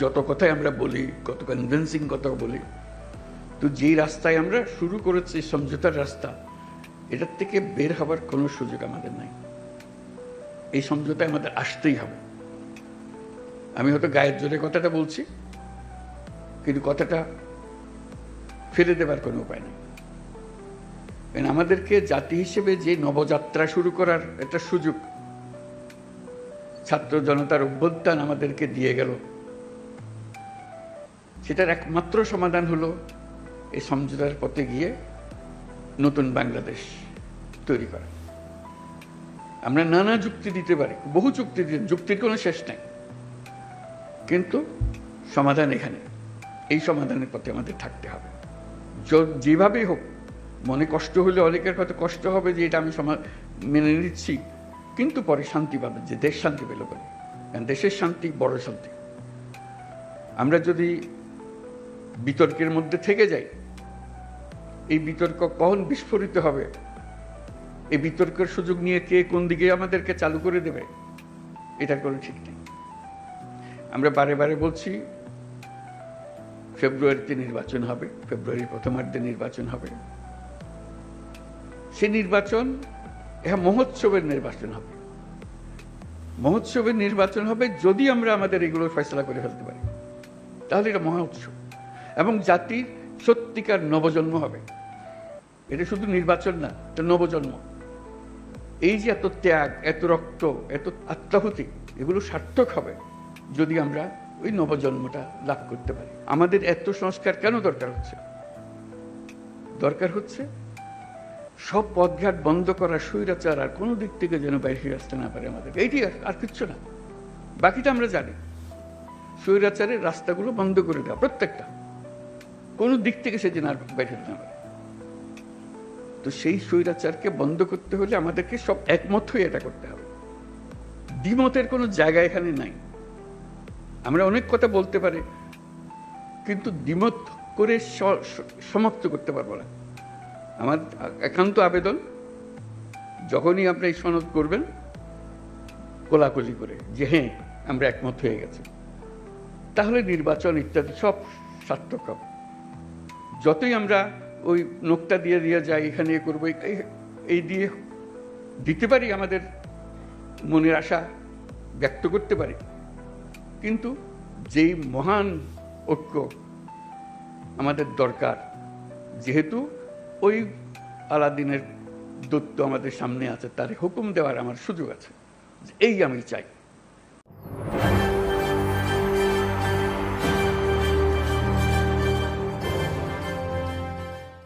যত কথাই আমরা বলি, কত কনভিন্সিং কথা বলি, তো যেই রাস্তায় আমরা শুরু করেছি সমঝোতার রাস্তা, এটার থেকে বের হবার কোনো সুযোগ আমাদের নাই। এই সমঝোতায় আমাদের আসতেই হবে। আমি হয়তো গায়ের জোরে কথাটা বলছি, কিন্তু কথাটা ফেলে দেবার কোনো উপায় নেই। কারণ আমাদেরকে জাতি হিসেবে যে নবযাত্রা শুরু করার একটা সুযোগ, ছাত্র জনতার অভ্যুত্থান আমাদেরকে দিয়ে গেল। সেটার একমাত্র সমাধান হলো এই সমঝোতার পথে গিয়ে নতুন বাংলাদেশ তৈরি করা। আমরা নানা যুক্তি দিতে পারি, বহু যুক্তি দিতে, যুক্তির কোনো শেষ নাই। কিন্তু সমাধান এখানে, এই সমাধানের পথে আমাদের থাকতে হবে। যেভাবেই হোক, মনে কষ্ট হলে অনেকের হয়তো কষ্ট হবে যে এটা আমি সমা- মেনে নিচ্ছি, কিন্তু পরে শান্তি পাবে, যে দেশ শান্তি পেল বলে কারণ দেশের শান্তি বড় শান্তি। আমরা যদি বিতর্কের মধ্যে থেকে যাই এই বিতর্ক কখন বিস্ফোরিত হবে? এই বিতর্কের সুযোগ নিয়ে কে কোন দিকে আমাদেরকে চালু করে দেবে? এটা কোনো ঠিক নেই। আমরা বারে বারে বলছি, ফেব্রুয়ারিতে নির্বাচন হবে, ফেব্রুয়ারির প্রথমার্ধে নির্বাচন হবে। সে নির্বাচন হ্যাঁ মহোৎসবের নির্বাচন হবে। মহোৎসবের নির্বাচন হবে যদি আমরা আমাদের এগুলো ফয়সলা করে ফেলতে পারি। তাহলে এটা মহোৎসব এবং জাতির সত্যিকার নবজন্ম হবে। এটা শুধু নির্বাচন না, এটা নবজন্ম। এই যে এত ত্যাগ, এত রক্ত, এত আত্মাহুতি, এগুলো সার্থক হবে যদি আমরা ওই নবজন্মটা লাভ করতে পারি। আমাদের এত সংস্কার কেন দরকার হচ্ছে? দরকার হচ্ছে সব পথঘাট বন্ধ করা স্বৈরাচার আর কোনো দিক থেকে যেন বাইরে আসতে না পারে আমাদের। এইটি আর- কিচ্ছু না। বাকিটা আমরা জানি। স্বৈরাচারের রাস্তাগুলো বন্ধ করে দেওয়া, প্রত্যেকটা। কোনো দিক থেকে সে যেন আর বাইরে হতে পারে তো সেই স্বৈরাচারকে বন্ধ করতে হলে আমাদেরকে সব একমত হয়ে এটা করতে হবে। দ্বিমতের কোনো জায়গা এখানে নাই। আমরা অনেক কথা বলতে পারি, কিন্তু দ্বিমত করে সমাপ্ত করতে পারব না। আমার একান্ত আবেদন, যখনই আপনি সনদ করবেন, কোলাকুলি করে যে হ্যাঁ আমরা একমত হয়ে গেছি। তাহলে নির্বাচন ইত্যাদি সব সার্থক হবে। যতই আমরা ওই নোকটা দিয়ে দিয়ে যাই, এখানে করব, এই- এই দিয়ে দিতে পারি আমাদের মনের আশা ব্যক্ত করতে পারি। কিন্তু যেই মহান ঐক্য আমাদের দরকার, যেহেতু ওই আলাদিনের দত্ত আমাদের সামনে আছে, তার হুকুম দেওয়ার আমার সুযোগ আছে এই আমি চাই।